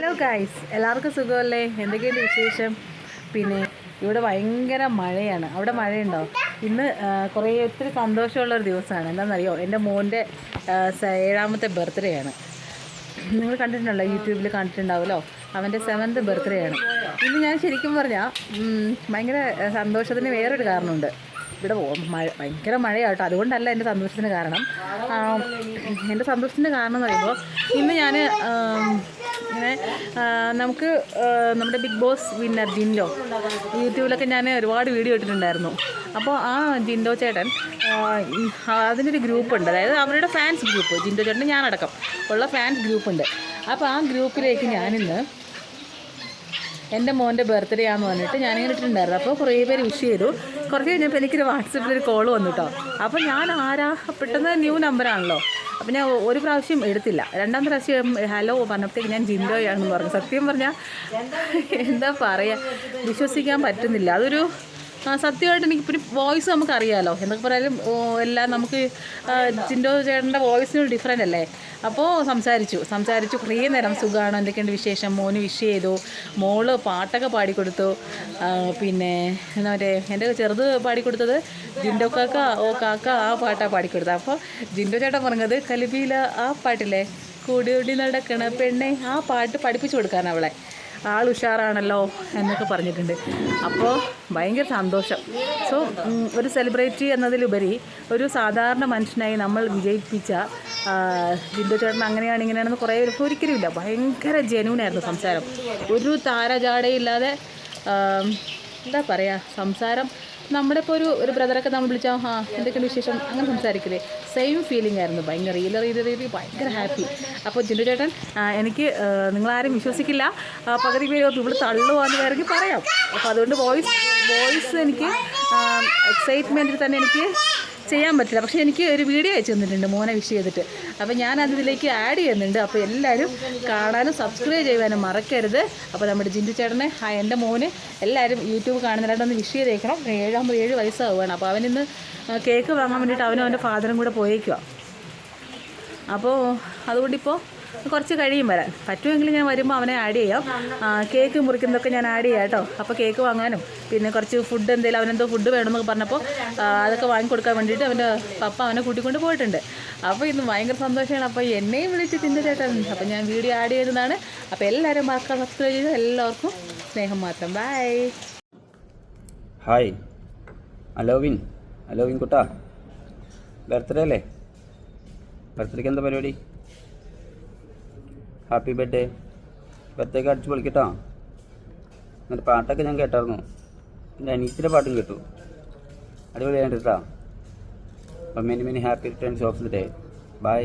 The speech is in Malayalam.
ഹലോ ഗായ്സ് എല്ലാവർക്കും സുഖമല്ലേ? എന്തൊക്കെയുണ്ട് വിശേഷം? പിന്നെ ഇവിടെ ഭയങ്കര മഴയാണ്. അവിടെ മഴയുണ്ടോ? ഇന്ന് കുറേ ഒത്തിരി സന്തോഷമുള്ള ഒരു ദിവസമാണ്. എന്താണെന്നറിയോ? എന്റെ മോന്റെ ഏഴാമത്തെ ബർത്ത്ഡേ ആണ്. നിങ്ങൾ കണ്ടിട്ടുണ്ടല്ലോ യൂട്യൂബിൽ കണ്ടിട്ടുണ്ടാവുമല്ലോ? അവന്റെ സെവൻത്ത് ബർത്ത്ഡേ ആണ്. ഇന്ന് ഞാൻ ശരിക്കും പറഞ്ഞാൽ ഭയങ്കര സന്തോഷത്തിന് വേറൊരു കാരണമുണ്ട്. ഇവിടെ മഴ ഭയങ്കര മഴയാട്ടോ അതുകൊണ്ടല്ല എന്റെ സന്തോഷത്തിന് കാരണം. എന്റെ സന്തോഷത്തിന്റെ കാരണം എന്ന് പറയുമ്പോൾ ഇന്ന് ഞാൻ ഇങ്ങനെ നമുക്ക് നമ്മുടെ ബിഗ് ബോസ് വിന്നർ ജിൻഡോ. യൂട്യൂബിലൊക്കെ ഞാൻ ഒരുപാട് വീഡിയോ ഇട്ടിട്ടുണ്ടായിരുന്നു. അപ്പോൾ ആ ജിൻഡോ ചേട്ടൻ അതിനൊരു ഗ്രൂപ്പുണ്ട് അതായത് അവരുടെ ഫാൻസ് ഗ്രൂപ്പ് ജിൻഡോ ചേട്ടൻ ഞാനടക്കം ഉള്ള ഫാൻസ് ഗ്രൂപ്പുണ്ട് അപ്പോൾ ആ ഗ്രൂപ്പിലേക്ക് ഞാനിന്ന് എന്റെ മോന്റെ ബർത്ത്ഡേ ആണെന്ന് പറഞ്ഞിട്ട് ഞാനിങ്ങനെ ഇട്ടിട്ടുണ്ടായിരുന്നു. അപ്പോൾ കുറേ പേര് വിഷ് ചെയ്തു. കുറച്ച് കഴിഞ്ഞപ്പോൾ എനിക്കൊരു വാട്സപ്പിൽ ഒരു കോൾ വന്നു കേട്ടോ അപ്പോൾ ഞാൻ ആരാ പെട്ടെന്ന് ന്യൂ നമ്പറാണല്ലോ ഞാൻ ഒരു പ്രാവശ്യം എടുത്തില്ല. രണ്ടാം പ്രാവശ്യം ഹലോ പറഞ്ഞപ്പോഴത്തേക്ക് ഞാൻ ജിൻഡോയാണെന്ന് പറഞ്ഞു. സത്യം പറഞ്ഞാൽ എന്താ പറയുക വിശ്വസിക്കാൻ പറ്റുന്നില്ല. അതൊരു സത്യമായിട്ട് എനിക്ക് പിന്നെ വോയിസ് നമുക്ക് അറിയാമല്ലോ എന്തൊക്കെ പറയാലും ഓ, എല്ലാം നമുക്ക് ചിൻഡോ ചേട്ടന്റെ വോയിസിന് ഡിഫറെന്റ് അല്ലേ? അപ്പോൾ സംസാരിച്ചു. സംസാരിച്ചു. കുറേ നേരം സുഖമാണ് എന്തൊക്കെയുണ്ട് വിശേഷം? മോന് വിഷ് ചെയ്തു. മോൾ പാട്ടൊക്കെ പാടിക്കൊടുത്തു. പിന്നെ എന്താ പറയുക എന്റെ ചെറുത് പാടിക്കൊടുത്തത് ജിൻഡോ കാക്ക ഓ കാക്ക ആ പാട്ടാണ് പാടിക്കൊടുത്തത്. അപ്പോൾ ജിൻഡോ ചേട്ടൻ പറഞ്ഞത് കലിബിയില ആ പാട്ടില്ലേ? കൂടി കൂടി നടക്കണ പെണ്ണെ ആ പാട്ട് പഠിപ്പിച്ചു കൊടുക്കാൻ അവളെ. ആൾ ഉഷാറാണല്ലോ എന്നൊക്കെ പറഞ്ഞിട്ടുണ്ട്. അപ്പോൾ ഭയങ്കര സന്തോഷം. സോ ഒരു സെലിബ്രിറ്റി എന്നതിലുപരി ഒരു സാധാരണ മനുഷ്യനായി നമ്മൾ വിജയിപ്പിച്ച ജിന്ദു ചേട്ടൻ അങ്ങനെയാണ് ഇങ്ങനെയാണെന്ന് കുറേ ഒരിക്കലും ഇല്ല. ഭയങ്കര ജനുവിനായിരുന്നു സംസാരം. ഒരു താരജാടയില്ലാതെ എന്താ പറയുക സംസാരം നമ്മുടെ ഇപ്പോൾ ഒരു ഒരു ബ്രദറൊക്കെ നമ്മൾ വിളിച്ചാൽ ആ എന്തൊക്കെയാണ് വിശേഷം? അങ്ങനെ സംസാരിക്കില്ലേ സെയിം ഫീലിംഗ് ആയിരുന്നു. ഭയങ്കര റീല റീല റീലി ഭയങ്കര ഹാപ്പി അപ്പോൾ ജിൻഡു ചേട്ടൻ എനിക്ക് നിങ്ങളാരും വിശ്വസിക്കില്ല. പകുതി പേര് ഇവിടെ തള്ളുവാന്ന് വേണമെങ്കിൽ പറയാം. അപ്പോൾ അതുകൊണ്ട് വോയിസ് വോയിസ് എനിക്ക് എക്സൈറ്റ്മെന്റിൽ തന്നെ എനിക്ക് ചെയ്യാൻ പറ്റില്ല. പക്ഷേ എനിക്ക് ഒരു വീഡിയോ അയച്ചു തന്നിട്ടുണ്ട് മോനെ വിഷ് ചെയ്തിട്ട്. അപ്പോൾ ഞാൻ അതിലേക്ക് ആഡ് ചെയ്യുന്നുണ്ട്. അപ്പോൾ എല്ലാവരും കാണാനും സബ്സ്ക്രൈബ് ചെയ്യുവാനും മറക്കരുത്. അപ്പോൾ നമ്മുടെ ജിൻഡു ചേട്ടനെ എന്റെ മോന് എല്ലാവരും യൂട്യൂബ് കാണുന്നവരായിട്ട് ഒന്ന് വിഷ് ചെയ്തേക്കണം. ഏഴാകുമ്പോൾ ഏഴ് വയസ്സാവുകയാണ്. അപ്പോൾ അവനിന്ന് കേക്ക് വാങ്ങാൻ വേണ്ടിയിട്ട് അവനും അവന്റെ ഫാദറും കൂടെ പോയേക്കുക അപ്പോൾ അതുകൊണ്ടിപ്പോൾ കുറച്ച് കഴിയും വരാൻ. പറ്റുമെങ്കിൽ ഞാൻ വരുമ്പോൾ അവനെ ആഡ് ചെയ്യാം. കേക്ക് മുറിക്കുന്നതൊക്കെ ഞാൻ ആഡ് ചെയ്യാം കേട്ടോ. അപ്പോൾ കേക്ക് വാങ്ങാനും. പിന്നെ കുറച്ച് ഫുഡ് എന്തെങ്കിലും അവനെന്തോ ഫുഡ് വേണമെന്നൊക്കെ പറഞ്ഞപ്പോൾ അതൊക്കെ വാങ്ങിക്കൊടുക്കാൻ വേണ്ടിയിട്ട് അവന്റെ പപ്പ അവനെ കൂട്ടിക്കൊണ്ട് പോയിട്ടുണ്ട്. അപ്പോൾ ഇന്ന് ഭയങ്കര സന്തോഷമാണ്. അപ്പോൾ എന്നെയും വിളിച്ച് ചേട്ടൻ അപ്പോൾ ഞാൻ വീഡിയോ ആഡ് ചെയ്യുന്നതാണ് അപ്പോൾ എല്ലാവരും മറക്കാൻ സബ്സ്ക്രൈബ് ചെയ്ത് എല്ലാവർക്കും സ്നേഹം മാത്രം. Bye hi അലോവിൻ. അലോവിൻ കുട്ടാ. ബർത്ത്ഡേ അല്ലേ? ബർത്ത്ഡേക്ക് എന്താ പരിപാടി? ഹാപ്പി ബർത്ത്ഡേ ബർത്ത്ഡേക്ക് അടിച്ച് പൊളിക്കട്ടോ. എന്നിട്ട് പാട്ടൊക്കെ ഞാൻ കേട്ടായിരുന്നു എന്റെ അനീത്തിന്റെ പാട്ടും കേട്ടു. അടിപൊളിയായിട്ട് കേട്ടോ. അപ്പം many many happy returns of the day bye